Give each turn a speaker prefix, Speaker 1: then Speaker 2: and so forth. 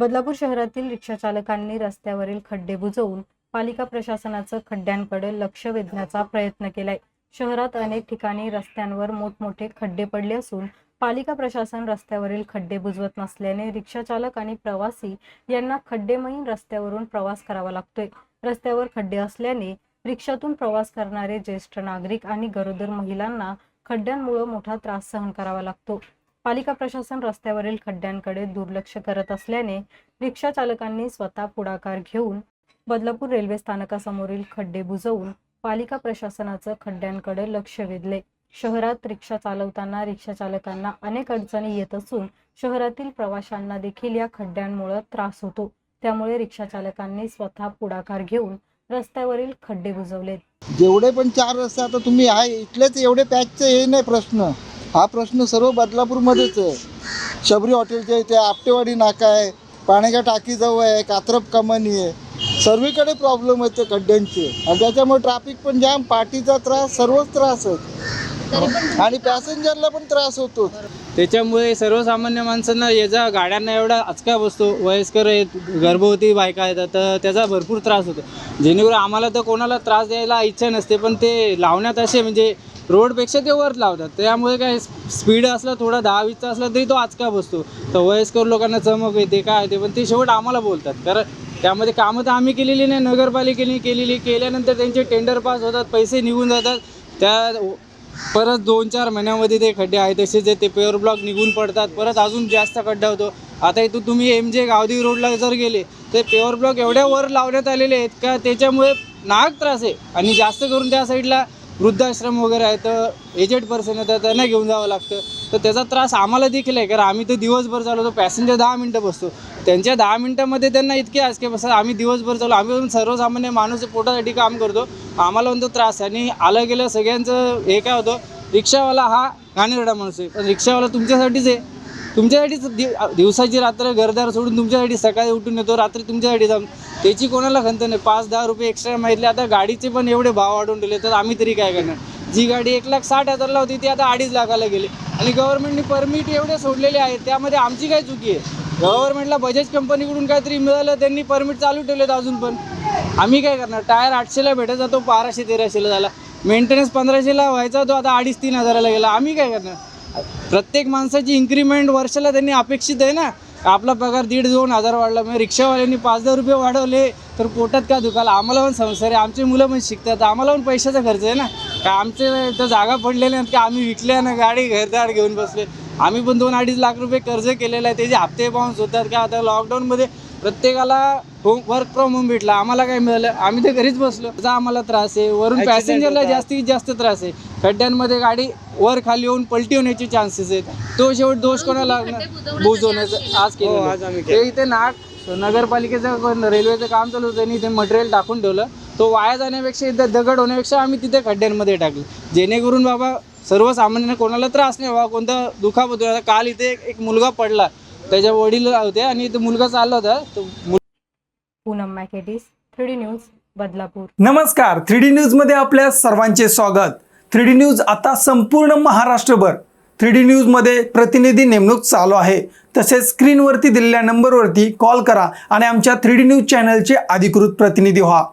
Speaker 1: बदलापूर शहरातील रिक्षाचालकांनी रस्त्यावरील खड्डे बुजवून पालिका प्रशासनाचं खड्ड्यांकडे लक्ष वेधण्याचा प्रयत्न केलाय. शहरात अनेक ठिकाणी रस्त्यांवर मोठमोठे खड्डे पडले असून पालिका प्रशासन रस्त्यावरील खड्डे बुजवत नसल्याने रिक्षाचालक आणि प्रवासी यांना खड्डेमयीन रस्त्यावरून प्रवास करावा लागतोय. रस्त्यावर खड्डे असल्याने रिक्षातून प्रवास करणारे ज्येष्ठ नागरिक आणि गरोदर महिलांना खड्ड्यांमुळे मोठा त्रास सहन करावा लागतो. पालिका प्रशासन रस्त्यावरील खड्ड्यांकडे दुर्लक्ष करत असल्याने रिक्षा चालकांनी स्वतः पुढाकार घेऊन बदलापूर रेल्वे स्थानकासमोरील खड्डे बुजवून पालिका प्रशासनाचं खड्ड्यांकडे लक्ष वेधले. शहरात रिक्षा चालवताना रिक्षा चालकांना अनेक अडचणी येत असून शहरातील प्रवाशांना देखील या खड्ड्यांमुळे त्रास होतो. त्यामुळे रिक्षा चालकांनी स्वतः पुढाकार घेऊन रस्त्यावरील खड्डे बुजवलेत.
Speaker 2: जेवढे पण चार रस्ते आता तुम्ही आहे इथलेच एवढे पॅचचे हे नाही प्रश्न. हा प्रश्न सर्व बदलापूरमध्येच आहे. शबरी हॉटेलच्या इथे आपटेवाडी नाका आहे पाण्याच्या टाकीजवळ आहे कात्रप कमानी आहे. सर्वीकडे प्रॉब्लेम आहेत ते खड्ड्यांचे. आणि त्याच्यामुळे ट्रॅफिक पण जाम पाठीचा त्रास सर्वच त्रास आहेत. आणि पॅसेंजरला पण त्रास होतो.
Speaker 3: त्याच्यामुळे सर्वसामान्य माणसांना याचा गाड्यांना एवढा आजका बसतो. वयस्कर आहेत गर्भवती बायका येतात तर त्याचा भरपूर त्रास होतो. जेणेकरून आम्हाला तर कोणाला त्रास द्यायला इच्छा नसते पण ते लावण्यात असे म्हणजे रोडपेक्षा ते वर लावतात. त्यामुळे काय स्पीड असला थोडा दहा वीसचा असला तरी तो आचका बसतो. तर वयस्कर लोकांना चमक येते काय येते पण ते शेवट आम्हाला बोलतात. कारण त्यामध्ये कामं तर आम्ही केलेली नाही नगरपालिकेने केलेली. केल्यानंतर त्यांचे टेंडर पास होतात पैसे निघून जातात. त्या परत दोन चार महिन्यामध्ये ते खड्डे आहेत तसेच ते पेअर ब्लॉक निघून पडतात. परत अजून जास्त खड्डा होतो. आता इथून तुम्ही एम जे गावदी रोडला जर गेले तर पेअर ब्लॉक एवढ्या वर लावण्यात आलेले आहेत का? त्याच्यामुळे नाहक त्रास आहे. आणि जास्त करून त्या साईडला वृद्धाश्रम वगैरे आहे तर एजेड पर्सन येतात त्यांना घेऊन जावं लागतं. तर त्याचा त्रास आम्हाला देखील आहे कारण आम्ही तर दिवसभर चालवतो पॅसेंजर दहा मिनटं बसतो. त्यांच्या दहा मिनटामध्ये त्यांना इतके आसके बस आम्ही दिवसभर चालू आम्ही पण सर्वसामान्य माणूस पोटासाठी काम करतो. आम्हाला पण तो त्रास आहे. आणि आलं गेलं सगळ्यांचं हे काय होतं रिक्षावाला हा घाणेरडा माणूस आहे. पण रिक्षावाला तुमच्यासाठीच आहे. तुमच्यासाठीच दिवसाची रात्र घरदार सोडून तुमच्यासाठी सकाळी उठून येतो रात्री तुमच्यासाठी जाऊन त्याची कोणाला खंत नाही. पाच दहा रुपये एक्स्ट्रा माहितले आता गाडीचे पण एवढे भाव वाढवून दिले तर आम्ही तरी काय करणार? जी गाडी एक लाख साठ हजारला होती ती आता अडीच लाखाला गेली. आणि गव्हर्नमेंटने परमिट एवढे सोडलेले आहेत त्यामध्ये आमची काय चुकी आहे? गव्हर्नमेंटला बजाज कंपनीकडून काहीतरी मिळालं त्यांनी परमिट चालू ठेवलेत अजून पण. आम्ही काय करणार? टायर आठशेला भेटत जातो बाराशे तेराशेला झाला. मेंटेनन्स पंधराशेला व्हायचा तो आता अडीच तीन हजाराला गेला. आम्ही काय करणार? प्रत्येक माणसाची इन्क्रीमेंट वर्षाला त्यांनी अपेक्षित आहे ना? आपला पगार दीड दोन हजार वाढला. मग रिक्षावाल्यांनी पाच दहा रुपये वाढवले तर पोटात का दुखाला आम्हाला पण संसार आहे आमचे मुलं पण शिकतात. आम्हाला पण पैशाचा खर्च आहे ना. का आमचे तर जागा पडलेल्या आहेत की आम्ही विकल्या ना गाडी घरदार घेऊन बसले. आम्ही पण दोन अडीच लाख रुपये कर्ज केलेलं आहे. त्याचे हप्ते पाहून होतात. का आता लॉकडाऊनमध्ये प्रत्येकाला होम वर्क फ्रॉम होम भेटला. आम्हाला काय मिळालं? आम्ही तर घरीच बसलो. त्याचा आम्हाला त्रास आहे. वरून पॅसेंजरला जास्तीत जास्त त्रास आहे. खड्ड्यांमध्ये गाडी वर खाली येऊन पलटी होण्याचे चान्सेस आहेत. तो शेवट दोष कोणाला लागणार? बुजवण्याचं आज केलं ते इथे नाग नगरपालिकेचं पण रेल्वेचं काम चालू होतं त्यांनी इथे मटेरियल टाकून ठेवलं. तो वाया जाण्यापेक्षा इथं दगड होण्यापेक्षा आम्ही तिथे खड्ड्यांमध्ये टाकलं. जेणेकरून बाबा सर्वसामान्य कोणाला त्रास नाही व्हावा कोणता दुखापत काल इथे एक मुलगा पडला. त्याच्या वडील होते आणि इथे मुलगा चालला होता. तो मुल-
Speaker 1: पूनम मॅकेटिस थ्री न्यूज बदलापूर.
Speaker 4: नमस्कार. थ्री डी न्यूजमध्ये आपल्या सर्वांचे स्वागत. थ्री डी न्यूज आता संपूर्ण महाराष्ट्रभर. थ्री डी न्यूजमध्ये प्रतिनिधी नेमणूक चालू आहे. तसेच स्क्रीनवरती दिलेल्या नंबरवरती कॉल करा आणि आमच्या थ्री डी न्यूज चॅनलचे अधिकृत प्रतिनिधी व्हा.